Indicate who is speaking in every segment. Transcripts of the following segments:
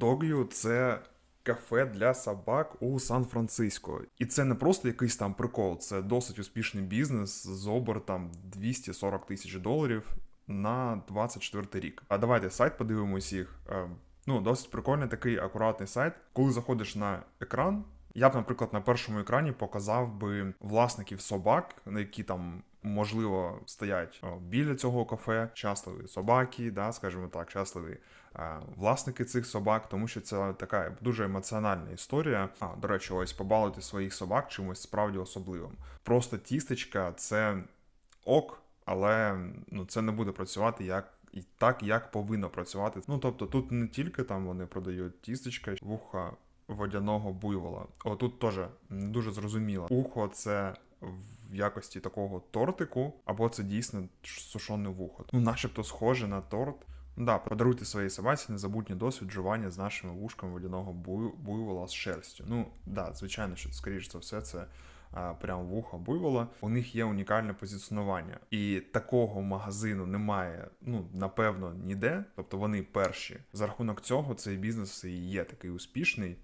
Speaker 1: Dogview – це кафе для собак у Сан-Франциско. І це не просто якийсь там прикол, це досить успішний бізнес з обертом 240 тисяч доларів на 24 рік. А давайте сайт подивимось їх. Е, Ну, досить прикольний такий акуратний сайт. Коли заходиш на екран, я б, наприклад, на першому екрані показав би власників собак, які там. Можливо, стоять біля цього кафе щасливі собаки, да, скажімо так, щасливі е, власники цих собак, тому що це така дуже емоціональна історія. А, до речі, ось побалити своїх собак чимось справді особливим. Просто тістечка це ок, але ну, це не буде працювати як. І так, як повинно працювати. Ну тобто, тут не тільки там вони продають тістечка, вуха водяного буйвола. О, тут теж не дуже зрозуміло. Ухо це в якості такого тортику, або це дійсно сушене вухо. Ну, начебто схоже на торт. Да, подаруйте своїй собаці незабутній досвід вживання з нашими вушками водяного буй- буйвола з шерстю. Ну, да, звичайно, що скоріш за все, це а, прям вуха буйвола. У них є унікальне позиціонування, і такого магазину немає, ну напевно, ніде. Тобто вони перші. За рахунок цього цей бізнес і є такий успішний.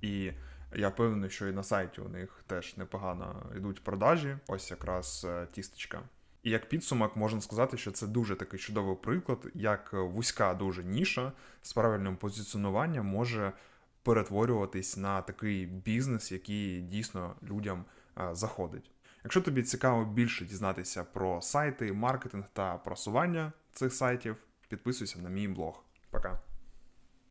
Speaker 1: І я впевнений, що і на сайті у них теж непогано йдуть продажі. Ось якраз е, тістечка. І як підсумок можна сказати, що це дуже такий чудовий приклад, як вузька дуже ніша з правильним позиціонуванням може перетворюватись на такий бізнес, який дійсно людям е, заходить. Якщо тобі цікаво більше дізнатися про сайти, маркетинг та просування цих сайтів, підписуйся на мій блог. Пока.